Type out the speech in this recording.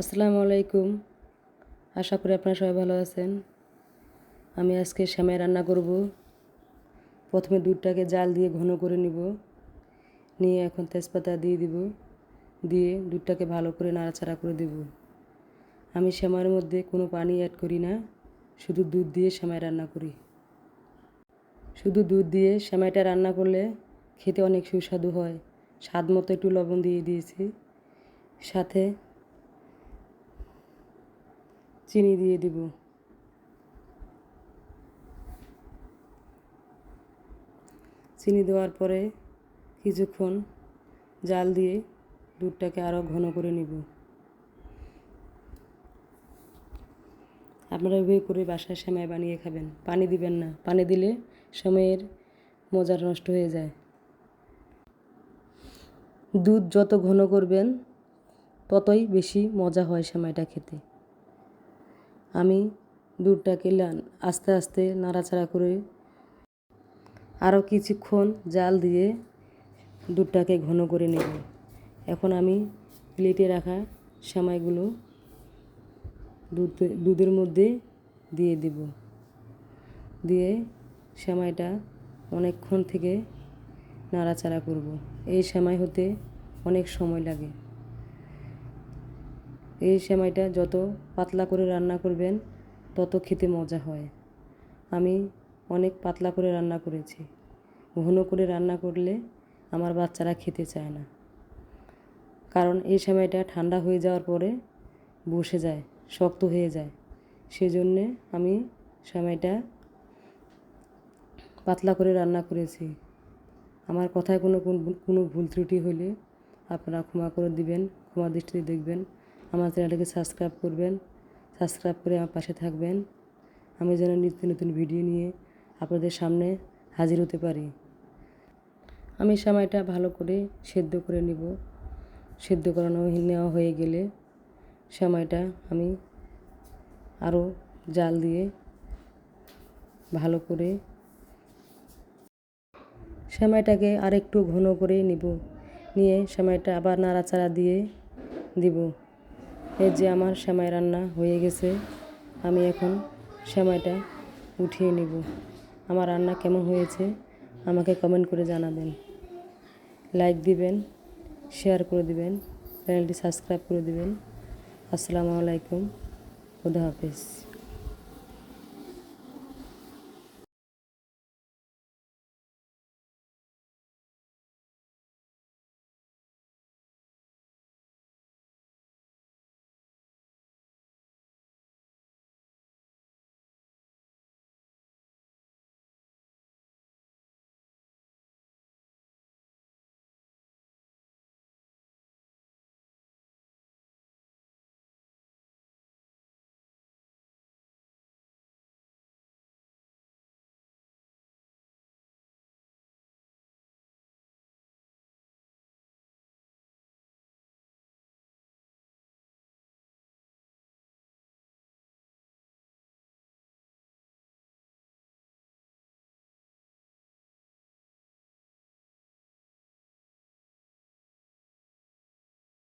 আসসালামু আলাইকুম। আশা করি আপনারা সবাই ভালো আছেন। আমি আজকে সেমাই রান্না করব। প্রথমে দুধটাকে জাল দিয়ে ঘন করে নিব। নিয়ে এখন তেজপাতা দিয়ে দিব। দিয়ে দুধটাকে ভালো করে নাড়াচাড়া করে দেব। আমি সেমাইয়ের মধ্যে কোনো পানি অ্যাড করি না। শুধু দুধ দিয়ে সেমাই রান্না করি। শুধু দুধ দিয়ে শ্যামাইটা রান্না করলে খেতে অনেক সুস্বাদু হয়। স্বাদ মতো একটু লবণ দিয়ে দিয়েছি। সাথে চিনি দিয়ে দিব। চিনি দেওয়ার পরে কিছুক্ষণ জাল দিয়ে দুধটাকে আরও ঘন করে নিব। আপনারা এভাবে করে বাসায় সেমাই বানিয়ে খাবেন। পানি দিবেন না। পানি দিলে সময়ের মজার নষ্ট হয়ে যায়। দুধ যত ঘন করবেন, ততই বেশি মজা হয় সেমাইটা খেতে। আমি দুধটাকে আস্তে আস্তে নাড়াচাড়া করে আরও কিছুক্ষণ জাল দিয়ে দুধটাকে ঘন করে নেব। এখন আমি প্লেটে রাখা সেমাইগুলো দুধ দুধের মধ্যে দিয়ে দিব। দিয়ে সেমাইটা অনেকক্ষণ থেকে নাড়াচাড়া করব। এই সেমাই হতে অনেক সময় লাগে। এই সেমাইটা যত পাতলা করে রান্না করবেন, তত খেতে মজা হয়। আমি অনেক পাতলা করে রান্না করেছি। ঘন করে রান্না করলে আমার বাচ্চারা খেতে চায় না। কারণ এই সেমাইটা ঠান্ডা হয়ে যাওয়ার পরে বসে যায়, শক্ত হয়ে যায়। সেজন্যে আমি সেমাইটা পাতলা করে রান্না করেছি। আমার কথায় কোনো কোনো ভুল ত্রুটি হলে আপনারা ক্ষমা করে দিবেন, ক্ষমা দৃষ্টিতে দেখবেন। আমার চ্যানেলটাকে সাবস্ক্রাইব করবেন, সাবস্ক্রাইব করে আমার পাশে থাকবেন। আমি যেন নিত্য নতুন ভিডিও নিয়ে আপনাদের সামনে হাজির হতে পারি। আমি সময়টা ভালো করে সেদ্ধ করে নিব। সেদ্ধ করানো নেওয়া হয়ে গেলে সময়টা আমি আরও জাল দিয়ে ভালো করে সেমাইটাকে আরেকটু ঘন করে নিব। নিয়ে সেমাইটা আবার নাড়াচাড়া দিয়ে দিব। এই যে আমার সেমাই রান্না হয়ে গেছে, আমি এখন সেমাইটা উঠিয়ে নেব। আমার রান্না কেমন হয়েছে আমাকে কমেন্ট করে জানাবেন। লাইক দিবেন শেয়ার করে দিবেন চ্যানেলটি সাবস্ক্রাইব করে দিবেন। আসসালামু আলাইকুম, খুদা হাফিজ।